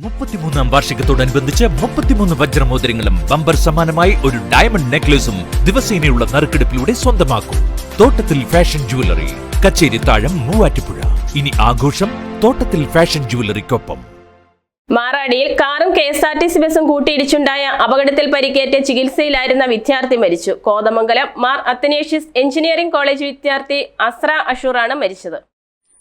മുപ്പത്തിമൂന്നാം വാർഷികത്തോടനുബന്ധിച്ച് മുപ്പത്തിമൂന്ന് വജ്രമോതിരങ്ങളും ബമ്പർ സമാനമായി ഒരു ഡയമണ്ട് നെക്ലേസും ദിവസേനയുള്ള നറുക്കെടുപ്പിലൂടെ സ്വന്തമാക്കും. തോട്ടത്തിൽ ഫാഷൻ ജുവലറി കച്ചേരി താഴം മൂവാറ്റുപുഴ. ഇനി ആഘോഷം തോട്ടത്തിൽ ഫാഷൻ ജുവലറിക്കൊപ്പം മാറാടിയിൽ കാറും K S R T C ബസും കൂട്ടിയിടിച്ചുണ്ടായ അപകടത്തിൽ പരിക്കേറ്റ് ചികിത്സയിലായിരുന്ന വിദ്യാർത്ഥി മരിച്ചു. കോതമംഗലം മാർ അത്തനേഷ്യസ് എഞ്ചിനീയറിംഗ് കോളേജ് വിദ്യാർത്ഥി അസ്ര അഷൂറാണ് മരിച്ചത്.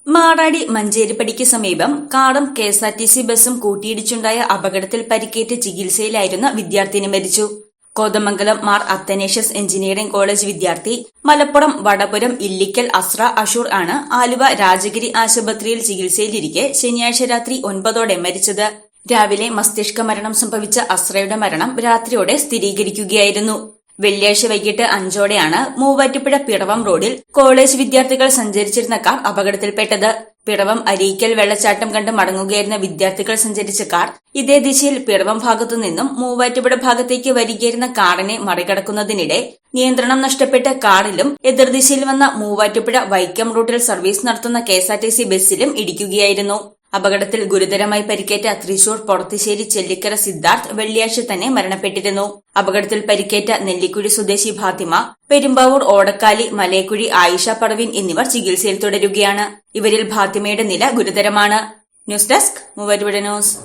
മാടാടി മഞ്ചേരിപ്പടിക്ക് സമീപം കാറും K S R T C ബസും കൂട്ടിയിടിച്ചുണ്ടായ അപകടത്തിൽ പരിക്കേറ്റ് ചികിത്സയിലായിരുന്ന വിദ്യാർത്ഥിനി മരിച്ചു. കോതമംഗലം മാർ അത്തനേഷ്യസ് എഞ്ചിനീയറിംഗ് കോളേജ് വിദ്യാർത്ഥി മലപ്പുറം വടപുരം ഇല്ലിക്കൽ അസ്ര അഷൂർ ആണ് ആലുവ രാജഗിരി ആശുപത്രിയിൽ ചികിത്സയിലിരിക്കെ ശനിയാഴ്ച രാത്രി ഒൻപതോടെ മരിച്ചത്. രാവിലെ മസ്തിഷ്ക മരണം സംഭവിച്ച അസ്രയുടെ മരണം രാത്രിയോടെ സ്ഥിരീകരിക്കുകയായിരുന്നു. വെള്ളിയാഴ്ച വൈകിട്ട് അഞ്ചോടെയാണ് മൂവാറ്റുപുഴ പിടവം റോഡിൽ കോളേജ് വിദ്യാർത്ഥികൾ സഞ്ചരിച്ചിരുന്ന കാർ അപകടത്തിൽപ്പെട്ടത്. പിടവം അരീക്കൽ വെള്ളച്ചാട്ടം കണ്ട് മടങ്ങുകയായിരുന്ന വിദ്യാർത്ഥികൾ സഞ്ചരിച്ച കാർ ഇതേ ദിശയിൽ പിടവം ഭാഗത്തു നിന്നും മൂവാറ്റുപുഴ ഭാഗത്തേക്ക് വരികയായിരുന്ന കാറിനെ മറികടക്കുന്നതിനിടെ നിയന്ത്രണം നഷ്ടപ്പെട്ട കാറിലും എതിർദിശയിൽ വന്ന മൂവാറ്റുപുഴ വൈക്കം റൂട്ടിൽ സർവീസ് നടത്തുന്ന കെഎസ്ആർടിസി ബസ്സിലും ഇടിക്കുകയായിരുന്നു. അപകടത്തിൽ ഗുരുതരമായി പരിക്കേറ്റ തൃശൂർ പൊറത്തിശ്ശേരി ചെല്ലിക്കര സിദ്ധാർത്ഥ് വെള്ളിയാഴ്ച തന്നെ മരണപ്പെട്ടിരുന്നു. അപകടത്തിൽ പരിക്കേറ്റ നെല്ലിക്കുഴി സ്വദേശി ഫാത്തിമ പെരുമ്പാവൂർ ഓടക്കാലി മലയക്കുഴി ആയിഷ പർവീൻ എന്നിവർ ചികിത്സയിൽ തുടരുകയാണ്. ഇവരിൽ ഫാത്തിമയുടെ നില ഗുരുതരമാണ്. News desk Muvattupuzha news.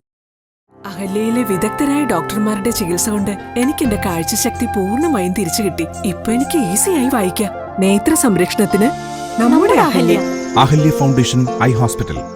അഹല്യയിലെ വിദഗ്ധരായ ഡോക്ടർമാരുടെ ചികിത്സ കൊണ്ട് എനിക്ക് എന്റെ കാഴ്ചശക്തി പൂർണമായും തിരിച്ചു കിട്ടി. ഇപ്പൊ എനിക്ക് ഈസിയായി വായിക്കാം. നേത്ര സംരക്ഷണത്തിന് നമ്മുടെ Ahalya. Ahalya foundation eye hospital.